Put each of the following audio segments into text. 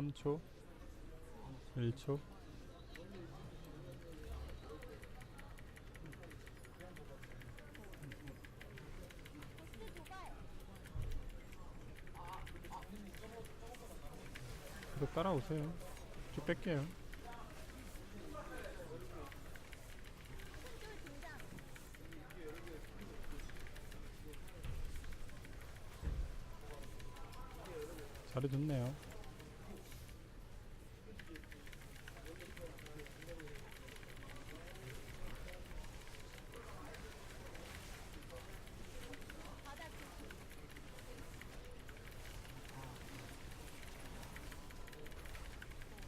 3초 1초. 계속 따라오세요. 쭉 뺄게요. 잘해줬네요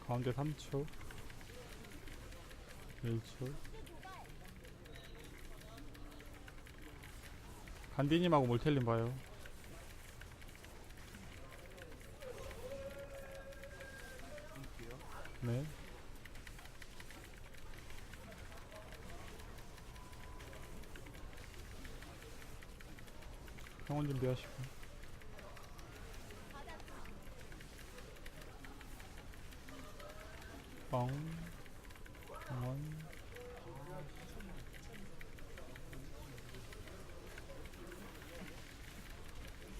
가운데 3초 1초. 간디님하고 몰텔님 봐요. 네. 평원 준비하시고 뻥 평원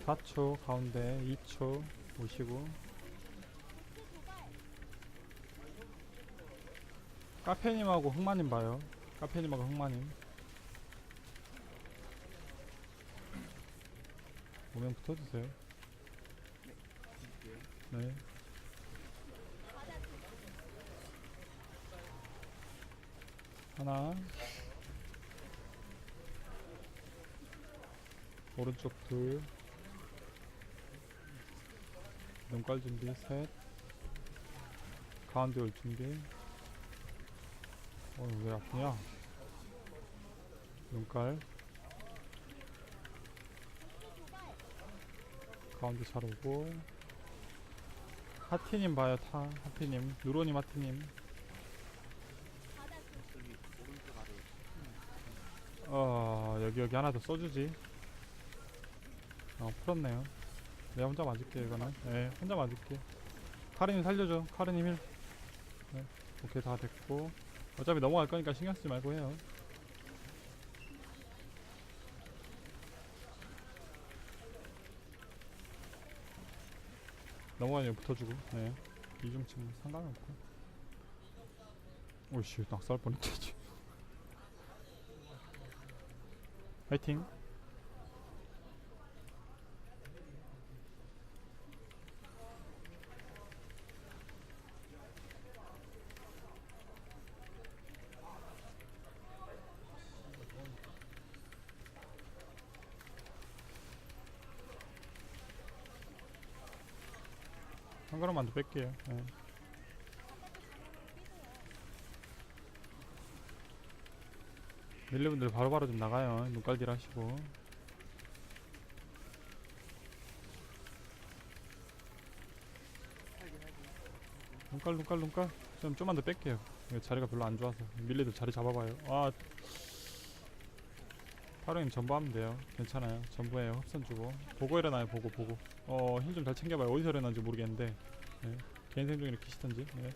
4초 가운데 2초 오시고. 카페님하고 흑마님 봐요. 카페님하고 흑마님. 오면 붙어주세요. 네 하나. 오른쪽 둘. 눈깔 준비 셋. 가운데 올 준비. 어왜 아프냐? 눈깔. 가운데 잘 오고. 하티님 봐요 타 하티님. 누로님 하티님 저기 오른쪽 아래 어 여기 여기 하나 더 써주지. 어 풀었네요. 내가 혼자 맞을게 이거는. 네 혼자 맞을게. 카르님 살려줘. 카르님 힐 네, 오케이 다 됐고. 어차피 넘어갈 거니까 신경 쓰지 말고 해요. 넘어가면 붙어주고. 네. 이중층 상관이 없고. 오이씨 낙살 뻔했지 화이팅 한 걸음만 더 뺄게요 네. 밀리분들 바로바로 좀 나가요. 눈깔질 하시고. 눈깔 눈깔 눈깔. 좀 좀만 더 뺄게요. 자리가 별로 안 좋아서. 밀리들 자리 잡아봐요. 아. 타로님 전부하면 돼요. 괜찮아요. 전부해요. 흡선 주고. 보고 일어나요. 보고 보고. 어 힐 좀 잘 챙겨봐요. 어디서 일어나는지 모르겠는데. 네. 개인 생존기를 키시던지. 네.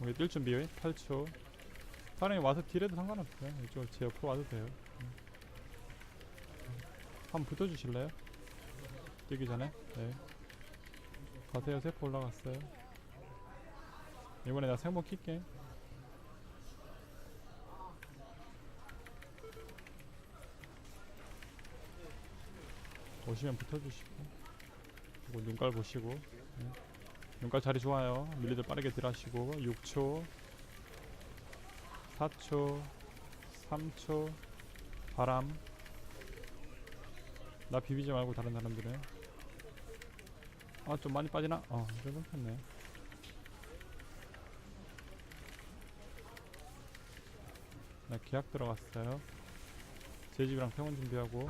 우리 뛸 준비 8초 사람이 와서 딜해도 상관없어요. 이쪽 제 옆으로 와도 돼요. 음. 한번 붙어주실래요? 뛰기 전에? 네. 가세요. 세포 올라갔어요. 이번에 나 생목 킬게. 오시면 붙어주시고. 그리고 눈깔 보시고. 네. 눈깔 자리 좋아요. 밀리들 빠르게 딜하시고. 6초. 4초 3초 바람. 나 비비지 말고 다른 사람들은. 아 좀 많이 빠지나? 어 이거 괜찮네. 나 계약 들어갔어요. 제 집이랑 평원 준비하고.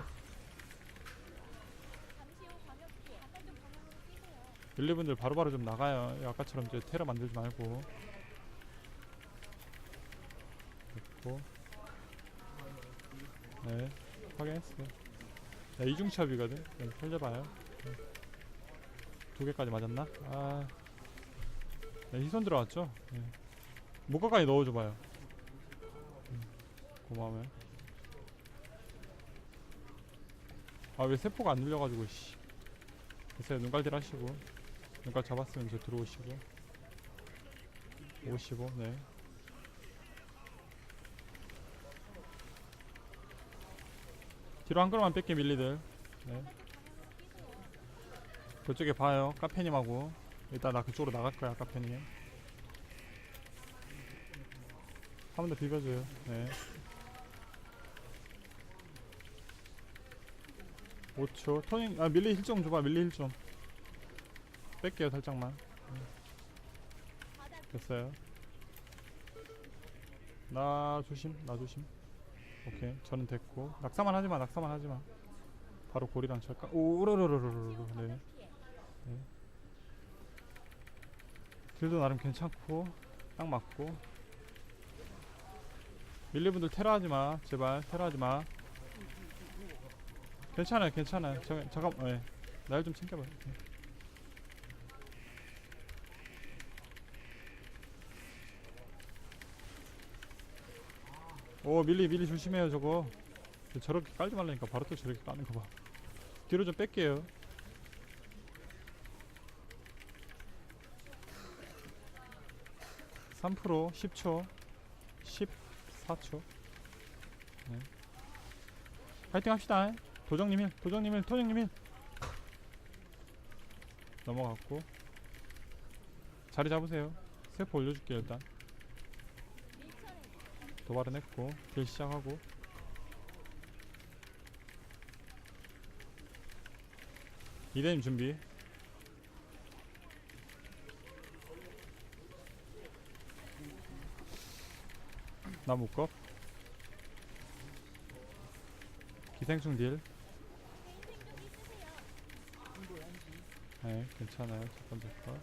일리분들 바로바로 좀 나가요. 아까처럼 이제 테러 만들지 말고 됐고 네 확인했어요 네, 이중첩이거든 네, 살려봐요 네. 두 개까지 맞았나? 아 네, 희손 들어왔죠? 네. 목까지 넣어줘봐요 음, 고마워요 아 왜 세포가 안 눌려가지고 씨 됐어요 눈깔질 하시고 눈깔 잡았으면 저 들어오시고 55 네. 뒤로 한 걸음만 뺄게 밀리들. 네. 그쪽에 봐요. 카페님하고. 일단 나 그쪽으로 나갈 거야 카페님. 한 번 더 비벼줘요. 네. 5초. 토닝 아 밀리 힐좀 줘봐. 밀리 힐좀. 뺄게요 살짝만. 네. 됐어요. 나 조심 나 조심 오케이. 저는 됐고. 낙사만 하지마 낙사만 하지마. 바로 골이랑 찰까? 오 으르르르르르 네. 네. 딜도 나름 괜찮고 딱 맞고. 밀리분들 테러 하지마. 제발 테러 하지마. 괜찮아요 괜찮아요. 저, 잠깐 예. 날좀 챙겨봐요. 네. 오 밀리 밀리 조심해요 저거. 저렇게 깔지 말라니까 바로 또 저렇게 까는 거봐. 뒤로 좀 뺄게요. (3% 10초) (14초) 네. 파이팅 합시다. 도정님 힐 도정님 힐 도정님 힐 넘어갔고. 자리 잡으세요. 세포 올려줄게요 일단 도발은 했고 딜 시작하고 이대님 준비 나 묶어 기생충 딜 네, 괜찮아요. 잠깐 잠깐.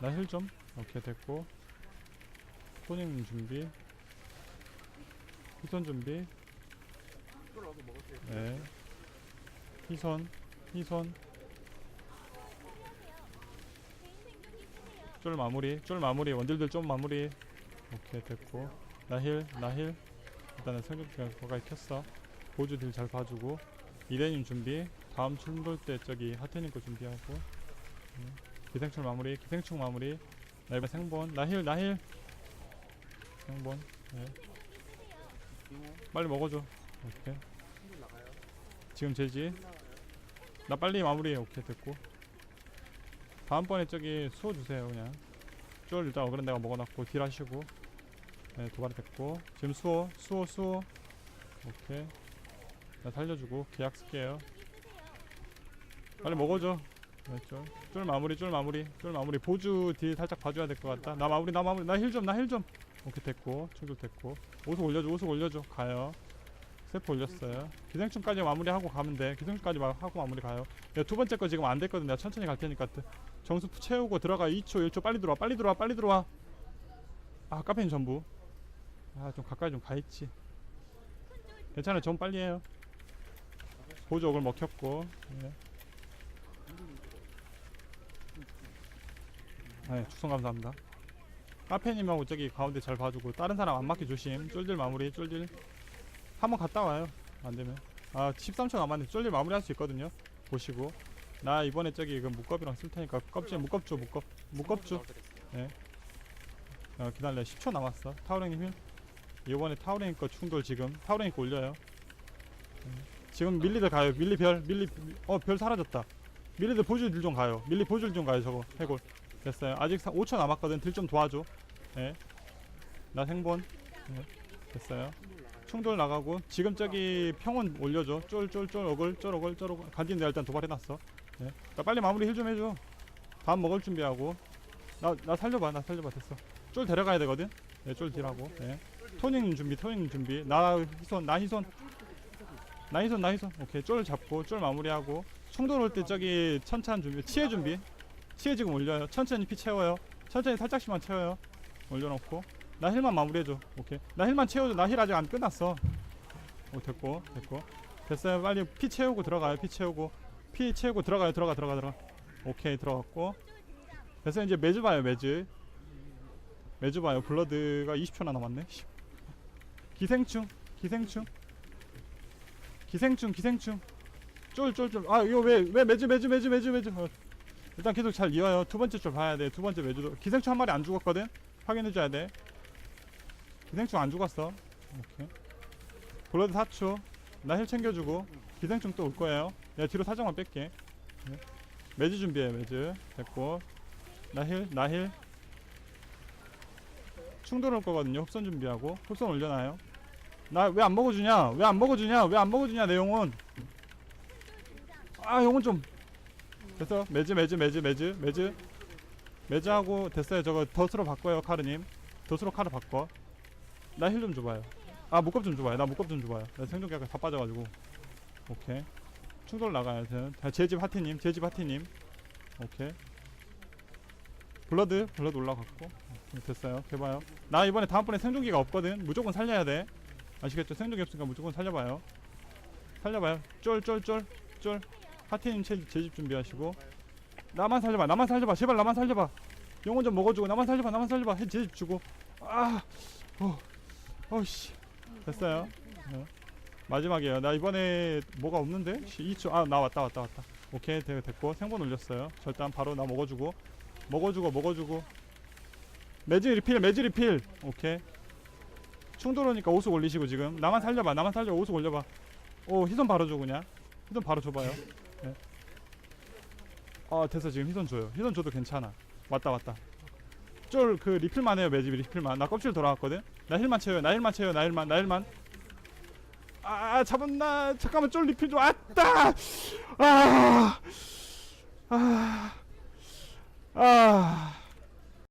나힐 좀. 오케이 됐고. 토닝 준비. 희손 준비. 네. 희손, 희손. 쫄 마무리, 쫄 마무리. 원딜들 좀 마무리. 오케이 됐고. 나힐, 나힐. 일단은 성격기가 거기까지 켰어. 보조 딜 잘 봐주고. 이대님 준비. 다음 충돌 때 저기 하트님 거 준비하고. 음. 기생충 마무리, 기생충 마무리. 나 이번 생본. 나힐, 나힐. 생본. 네. 빨리 먹어줘. 오케이. 지금 제지. 나 빨리 마무리해. 오케이 됐고. 다음번에 저기 수호 주세요 그냥. 쫄 일단 어그런 내가 먹어놨고 딜 하시고. 네 도발이 됐고. 지금 수호, 수호, 수호. 오케이. 나 살려주고 계약 쓸게요. 빨리 먹어줘. 네, 쫄. 쫄 마무리, 쫄 마무리, 쫄 마무리. 보주 딜 살짝 봐줘야 될 것 같다. 나 마무리, 나 마무리, 나 힐 좀, 나 힐 좀. 오케이 됐고, 충돌 됐고. 오속 올려줘, 오속 올려줘. 가요. 세포 올렸어요. 기생충까지 마무리하고 가면 돼. 기생충까지 마, 하고 마무리 가요. 야, 두 번째 거 지금 안 됐거든. 내가 천천히 갈 테니까. 트- 정수 채우고 들어가. 2초, 1초 빨리 들어와, 빨리 들어와, 빨리 들어와. 아, 카페인 전부. 아, 좀 가까이 좀 가 있지. 괜찮아요. 전 빨리 해요. 보조 억을 먹혔고. 예. 네, 축성 감사합니다. 카페님하고 저기 가운데 잘 봐주고 다른 사람 안 맞게 조심. 쫄들 마무리, 쫄들 한번 갔다 와요. 안 되면 아 13초 남았는데 쫄들 마무리 할 수 있거든요. 보시고 나 이번에 저기 그 묶업이랑 쓸 테니까 껍질 묶업줘 묶업 묶업줘. 어, 기다려 10초 남았어. 타우랭님 힐. 이번에 타우랭 거 충돌 지금 타우랭 거 올려요. 음, 지금 밀리들 가요. 밀리 별 밀리 어별 사라졌다. 밀리들 보줄 딜좀 가요. 밀리 보줄 좀 가요. 저거 해골. 됐어요. 아직 5초 남았거든. 딜 좀 도와줘. 예. 나 생본. 예. 됐어요. 충돌 나가고 지금 저기 평원 올려줘. 쫄쫄쫄 어글 쫄 어글 쫄 어글. 간딘 내가 일단 도발해놨어. 예. 나 빨리 마무리 힐 좀 해줘. 다음 먹을 준비하고. 나 나 살려봐. 나 살려봐. 됐어. 쫄 데려가야 되거든. 예, 쫄 딜하고. 예. 토닝 준비. 토닝 준비. 나 희손. 나 희손. 나 희손. 나 희손. 오케이. 쫄 잡고 쫄 마무리하고. 충돌 올 때 저기 천찬 준비. 치해 준비. 치에 지금 올려요. 천천히 피 채워요. 천천히 살짝씩만 채워요. 올려놓고 나 힐만 마무리해줘. 오케이. 나 힐만 채워줘. 나 힐 아직 안 끝났어. 오 됐고 됐고 됐어요. 빨리 피 채우고 들어가요. 피 채우고 피 채우고 들어가요. 들어가 들어가 들어가. 오케이 들어갔고 그래서 이제 매주 봐요 매주 매주 봐요 블러드가 20초나 남았네 씨. 기생충 기생충 기생충 기생충 쫄쫄쫄 아 이거 왜 왜 매주 매주 매주 매주 매주 어. 일단 계속 잘 이어요. 두 번째 줄 봐야 돼두 번째 매주도 기생충 한 마리 안 죽었거든? 확인해줘야 돼. 기생충 안 죽었어. 오케이. 블러드 4초 나 힐 챙겨주고. 기생충 또 올 거예요. 야 뒤로 사정만 뺄게. 네. 매주 준비해 매주. 됐고. 나힐 나힐. 충돌 올 거거든요. 흡선 준비하고. 흡선 올려놔요. 나 왜 안 먹어주냐? 왜 안 먹어주냐? 왜 안 먹어주냐 내 영혼 아 영혼 좀 됐어 매즈 매즈 매즈 매즈 매즈 매즈하고 됐어요. 저거 덫으로 바꿔요 카르님. 덫으로 카르 바꿔. 나 힐 좀 줘봐요. 아 목겁 좀 줘봐요. 나 목겁 좀 줘봐요. 나 생존기 아까 다 빠져가지고. 오케이. 충돌 나가야 돼 제집 하티님 제 집 하티님. 오케이. 블러드 블러드 올라갔고. 어, 됐어요. 해봐요. 나 이번에 다음번에 생존기가 없거든. 무조건 살려야 돼. 아시겠죠? 생존기 없으니까 무조건 살려봐요. 살려봐요. 쫄쫄쫄쫄 하티님 제, 제집 준비하시고 나만 살려봐 나만 살려봐 제발 나만 살려봐. 영혼 좀 먹어주고 나만 살려봐 나만 살려봐 해 제집 주고. 아 어, 됐어요? 네. 마지막이에요. 나 이번에 뭐가 없는데? 2초 아 나 왔다 왔다 왔다. 오케이 되, 됐고. 생본 올렸어요. 절단 바로 나 먹어주고. 먹어주고 먹어주고. 매즈 리필 매즈 리필. 오케이. 충돌 오니까 오수 올리시고 지금. 나만 살려봐 나만 살려 오수 올려봐. 오 희선 바로 줘 그냥. 희선 바로 줘봐요 네. 아 됐어. 지금 희선 줘요. 희선 줘도 괜찮아. 왔다 왔다. 쫄 그 리필만 해요 매즈 리필만. 나 껍질 돌아왔거든? 나 힐만 채워요 나 힐만 채워요 나 힐만 나 힐만. 아 잡았나 잠깐만 쫄 리필 좀 왔다! 아! 아, 아,